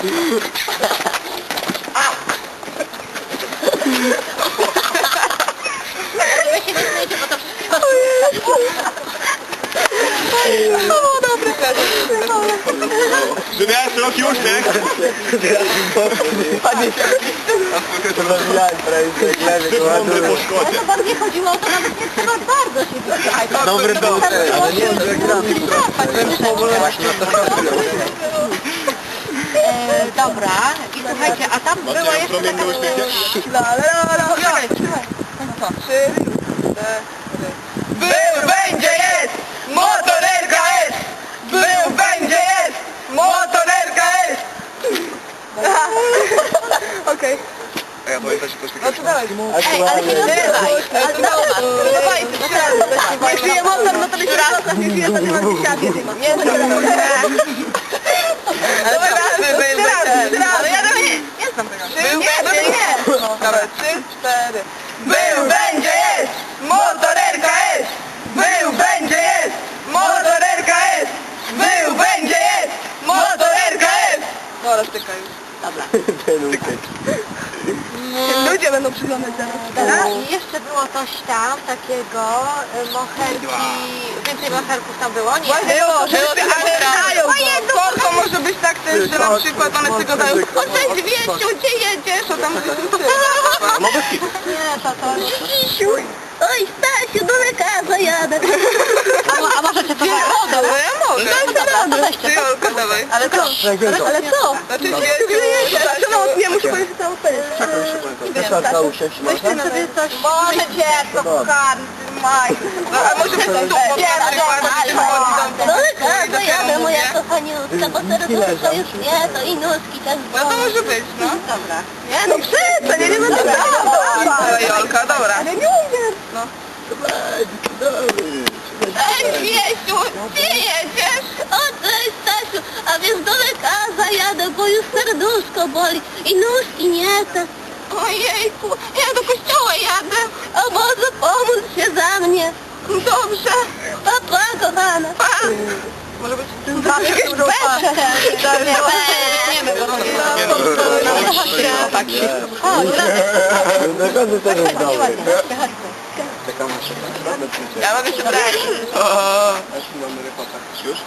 Wy się nie śmiejcie, bo to wszystko... Żeby miałem szeroki uśmiech. Mądry po szkodzie. To bardziej chodziło o to, nawet nie trzeba bardzo się wypychać. Dobry, dobry. Ale nie, że gram. E, Dobra, i słuchajcie, a tam była Macie jeszcze promienny taka... uśmiech? Słuchaj, słuchaj. Był, będzie, jest! Motorerka jest! Był, będzie, jest! Motorerka jest! Okej. A ja powiem też coś No to dawaj. Ej, ale się rozgrywaj. Ale zobacz, Dawaj, Nie żyje motor, no to byś raz, nie żyje, to nie mam dziesiątki. Nie, to nie Dawaj, trzy, cztery. Był, będzie, jest! Motorerka jest! Był, będzie, jest! Motorerka jest! Był, będzie, jest! Motorerka jest! Dobra, stykaj już. Dobra. Ludzie będą przyglądać zaraz. I jeszcze było coś tam takiego, e, moherki, więcej moherków tam było, nie? Było, że ale dają to. Korko może być tak też, że na przykład one tylko dają o cześć Wiesiu, gdzie jedziesz? O tam No bez kitu. Nie, to to... Oj Stasiu, do lekarza jadę. A, a możecie to tak? No ja mogę. No dobra, to weźcie. Ty Olka, dawaj. Ale co? Ale co? Znaczy Wiesiu, Stasiu, nie muszę powiedzieć całą Weźcie sobie coś... Możecie, to kochany, maj. No, a może być tu, bo Do lekarza jadę, moja kochaniutka, bo serduszko już nie, to i nóżki też No to może być, no. Dobra. Nie, no przestań, ja nie będę Dawaj Jolka, dobra. Ale nie umiem. No. Cześć Wiesiu, gdzie jedziesz? O cześć Stasiu, a więc do lekarza jadę, bo już serduszko boli i nóżki nie te. Ojejku, ja do kościoła jadę. O Boże, pomóż się za mnie. Dobrze. Papa, kochana. Pa. Może być... Jakieś becze. Weźmiemy go. No chodźcie, chłopaki. Chodź, Naprawdę też jest chodź, ładnie. Chodź. Czekam na siebie. Ja mogę się brać. Aż mamy repota. Już?